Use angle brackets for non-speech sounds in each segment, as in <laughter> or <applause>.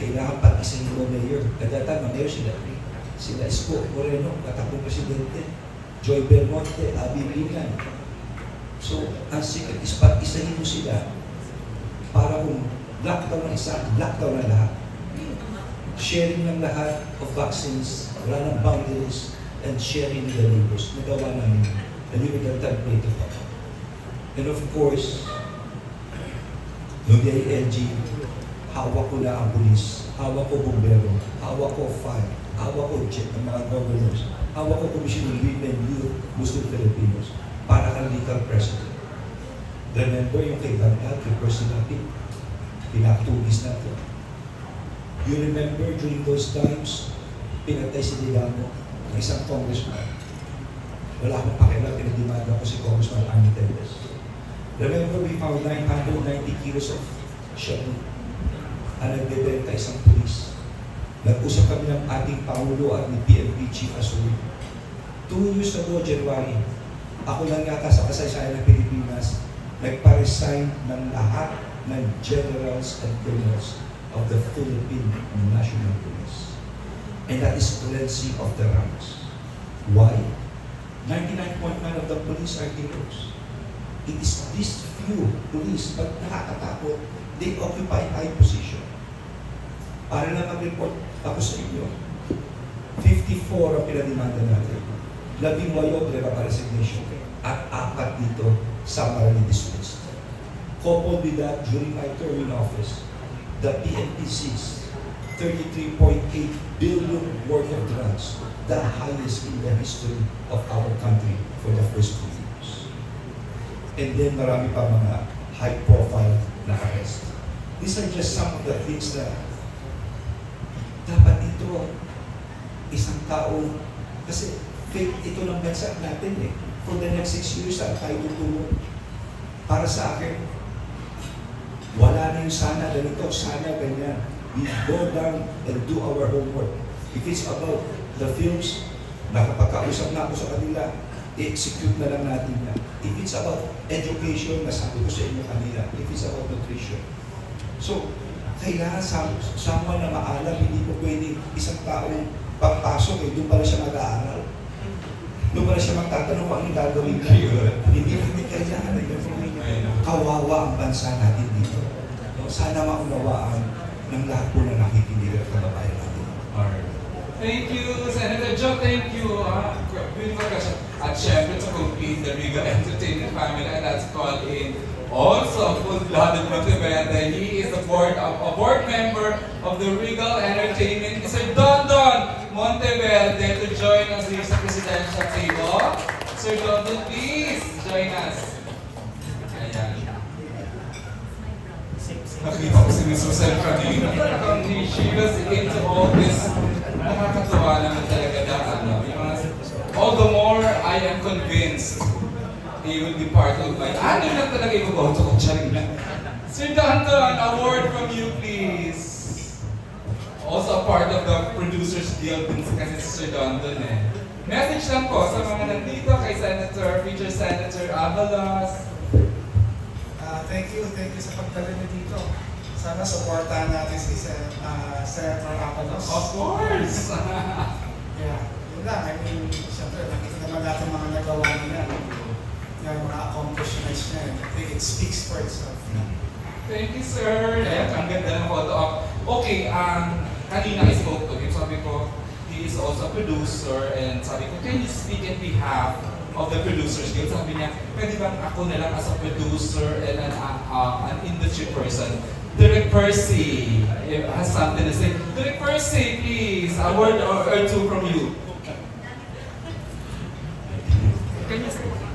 kailangan pag-isahin mo mayor. At mayor sila, sila Isko Moreno, katakong presidente, Joy Belmonte, Abby Bingan. So, ang secret is pag-isahin mo sila para kung lockdown ng isa, lockdown ng lahat. Sharing ng lahat of vaccines, wala ng boundaries, and sharing the neighbors. Nagawa namin. And we will of that. And of course, Nung LG, hawak ko na ang pulis, hawak ko bumbero, hawak ko fire, hawak ko jet ng mga governors, hawak ko Commission of Women, Youth, Muslim Filipinos, para kang legal president. Remember yung kay Bagdad, yung person natin, pinatugis natin. You remember during those times, pinatay si Digamo, ng isang congressman. Wala akong pakialam, pinadimanda ko si Congressman Arnie Tevez. Remember, we found 990 kilos of shabu ang nagbebenta isang pulis. Nag-usap kami ng ating Pangulo at ni PNP Chief Asuri. Two years ago, January, ako lang yata sa kasaysayan ng Pilipinas, nagpa-resign ng lahat ng generals and colonels of the Philippine National Police. And that is cleansing of the ranks. Why? 99.9 of the police are heroes. It is these few police, but nakakatakot, they occupy high position. Para lang mag-report ako sa inyo, 54 ang pinadimanda natin. Labing wayo pre pa resignation at apat dito summarily dismissed. Coupled with that, during my term in office, the PNP seized 33.8 billion worth of drugs, the highest in the history of our country for the first two years. And then marami pa mga high profile na arrest. These are just some of the things na dapat ito isang tao kasi fake ito ng bansa natin eh. For the next six years, saan tayo tutulong? Para sa akin, wala na yung sana ganito, sana ganyan. We go down and do our homework. If it's about the films, nakapagkausap na ako sa kanila, i-execute na lang natin yan. If it's about education, nasabi ko sa inyo kanina, if it's about nutrition. So, kailangan sa someone na maalam, hindi po pwedeng isang taong pagpasok eh, doon pala siya mag-aaral. Doon pala siya magtatanong kung anong gagawin niya. Hindi hindi kailangan eh. Kawawa ang bansa natin dito. Sana maunawaan ng lahat po na nakikinig at kababayan natin. Alright. Thank you, Senator Joe. Thank you. Uh, beautiful question. At syempre, to complete the Regal Entertainment family, and that's called in also full-blooded Monteverde. He is the board of, a board member of the Regal Entertainment, Mr. Don Don Monteverde, to join us here sa presidential table. Sir Don Don, please join us. Ayan. Nakita ko si Ms. Rosel kanina. She was into all this. Nakakatuwa naman talaga na ano. All the more I am convinced he will be part of my... Ano lang talaga yung boto ko dyan na. Sir Danton, award from you please. Also a part of the Producers Guild din kasi si Sir Danton eh. Message lang po sa mga nandito kay Senator, future Senator Avalos, Ah, thank you, thank you sa pagdala niyo dito. Sana supportahan natin si Sen, uh, Senator Apalos. Of course! <laughs> Yeah, yun lang. I mean, siyempre, nakita naman natin mga nagawa niya. Niya. I think it speaks for itself. Thank you, sir. Ayan, ang ganda ng photo op. Okay, um, kanina I spoke to him. Sabi ko, he is also a producer. And sabi ko, can you speak in behalf of the producers guild? Sabi niya, pwede bang ako na lang as a producer and an, uh, uh, an industry person? Direk Percy eh, has something to say. Direk Percy, please, a word or, or two from you.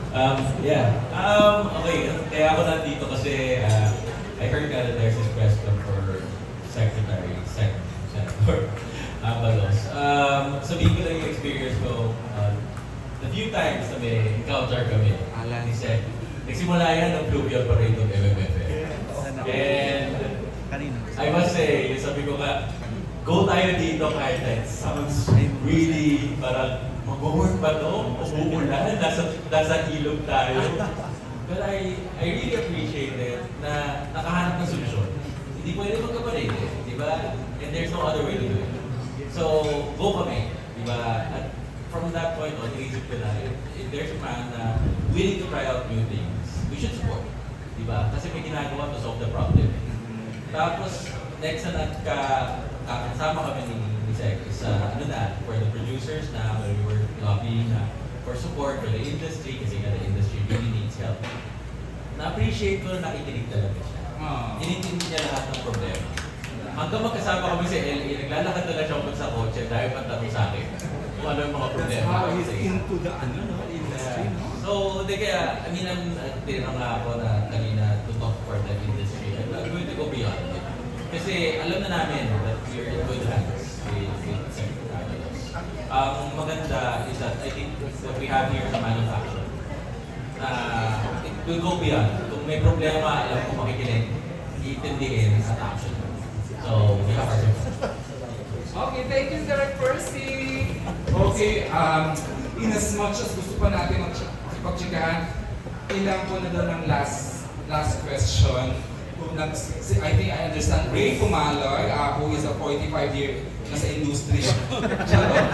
Um, yeah. Um, okay, kaya ako nandito kasi uh, I heard that there's this question for Secretary, Sec, Senator <laughs> Abalos. Um, sabihin ko lang yung experience ko. Uh, the few times na may encounter kami, ala ni Sec, nagsimula yan ng Fluvial Parade ng MMFF. And I must say, sabi ko nga, go tayo dito kahit that sounds really parang mag-work ba to? Umuulan? Nasa, nasa ilog tayo. But I, I really appreciate it na nakahanap ng solusyon. Hindi pwede magkaparede. Hindi ba? And there's no other way to do it. So, go kami, di ba? At from that point on, naisip ko na, if there's a man na willing to try out new things, we should support. Di ba? Kasi may ginagawa to solve the problem. Tapos, next na nagka, kakasama kami ni, Sec is uh, ano na, for the producers na we were lobbying na for support for the industry kasi nga the industry really needs help. Na-appreciate ko na nakikinig talaga siya. Inintindi niya lahat ng problema. Hanggang magkasama kami sa LA, naglalakad na lang siya sa kotse dahil pagtanong sa akin kung ano yung mga That's problema. how ko he's sa into the ano, no, industry, no? So, di kaya, I mean, I'm, uh, tinanong nga ako na kanina to talk for the industry. I'm going to go beyond it. Kasi alam na namin that we're in good hands Ang maganda is that I think what we have here is a manufacturer. Uh, it will go beyond. Kung may problema, alam ko makikinig, itindihin at action. So, we have our. Okay, thank you, Direct Percy. Okay, um, in as much as gusto pa natin magpagtsikahan, ilan po na daw ng last last question. Kung nag, si- I think I understand Ray Pumaloy, uh, who is a 45 year na sa industry. Charot.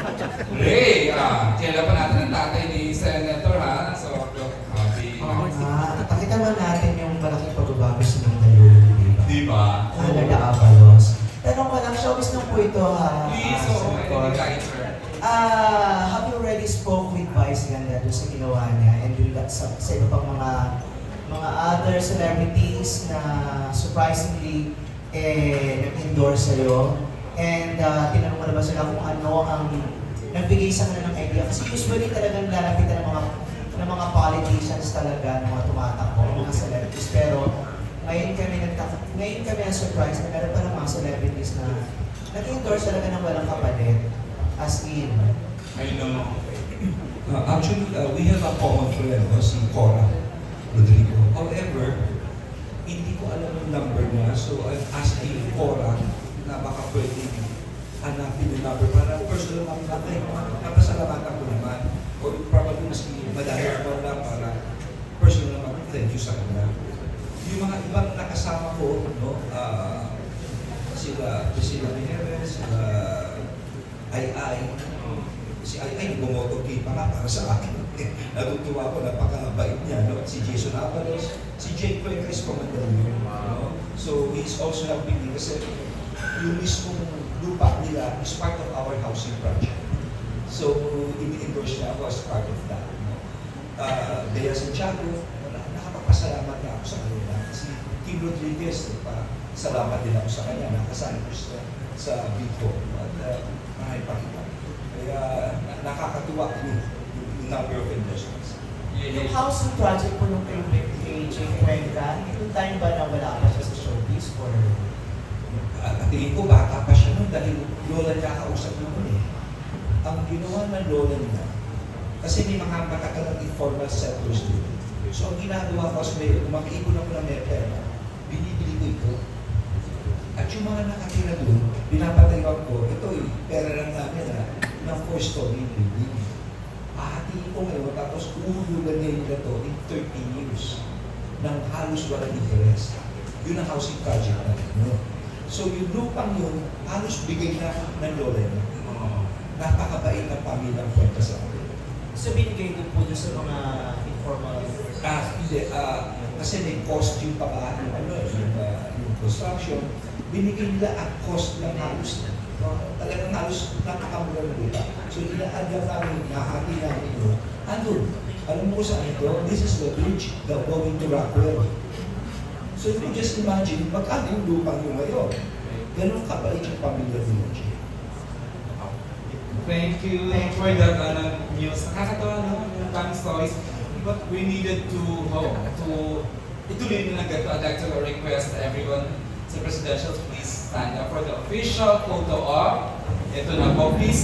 <laughs> Ray, ah, kailan pa natin ang tatay ni Senator ha? So, uh, Ah, pakita mo natin yung malaking pagbabago sa Mandaluyong, di ba? di ba? Avalos. Tanong ko lang, showbiz ng po ito ha. Please, ah, so, Senator. any guider. Ah, have you already spoke with Vice Ganda doon sa ginawa niya and doon sa, sa iba pang mga mga other celebrities na surprisingly eh, nag-endorse sa'yo? And ah, tinanong mo na ba sila kung ano ang nagbigay sa kanila ng idea? Kasi usually talagang lalapitan ng mga ng mga politicians talaga, ng mga tumatakbo, mga celebrities. Pero ngayon kami nagtaka, ngayon kami na surprise na meron pa ng mga celebrities na nag-endorse talaga ng walang kapalit. As in, I know. Uh, actually, uh, we have a common friend, no, si Cora Rodrigo. However, hindi ko alam yung number niya, so I'm asking Cora na baka pwede hanapin yung number para personal namin natin. Napasalamatan ko naman. Or probably maski madahil ko lang para personal naman thank you sa kanya. Yung mga ibang nakasama ko, no, ah, sila, sila Mineres, sila Ay Ay, si Ay Ay bumoto kay pa nga para sa akin. <laughs> Natutuwa ko, napakabait niya. No? Si Jason Avalos, si Jake commander yun. No? So he's also helping me kasi yung mismong lupa nila is part of our housing project. So, ini-endorse niya ako as part of that. No? Uh, Bea Santiago, na- nakapagpasalamat na ako sa kanila. Si Kim Rodriguez, pa, salamat din ako sa kanya. Nakasali ko siya sa Bito. At uh, nakipakita. Kaya na- nakakatuwa yun, yung number of endorsements. yung housing project po nung kay, Jay Cuenca, yung time ba na wala pa siya sa showbiz or At tingin ko, bata pa siya noon dahil lola niya kausap noon eh. Ang ginawa ng lola niya, kasi may mga matakalang informal settlers dito. So ang ginagawa ko as mayor, kung makiipon ako ng may pera, binibili ko ito. At yung mga nakatira doon, pinapatayon ko, ito eh, pera lang namin ha, ng four-story building. Ko ngayon, tapos uulugan niya nila to in 30 years ng halos walang interest. Yun ang housing project natin. No? So yung lupang yun, halos bigay na ng lola niya. Napakabait ng pamilyang kwenta sa akin. so binigay din po sa mga informal Ah, hindi, ah, kasi may cost yung yung, ano, yung, ah, yung construction. Binigay nila ang cost ng halos, no, talagang halos napakamura ng lupa. So ina-add lang namin, nahati namin ito. Andun, alam mo saan ito? This is the bridge the going to Rockwell. So if you just imagine, magkano yung lupang yung ngayon? Ganun kabait yung pamilya ni Mochi. Thank you for that uh, news. Nakakatawa no, yung fun stories. But we needed to, oh, to, ituloy na agad. I'd like to request everyone sa presidential, please stand up for the official photo op. Ito na po, please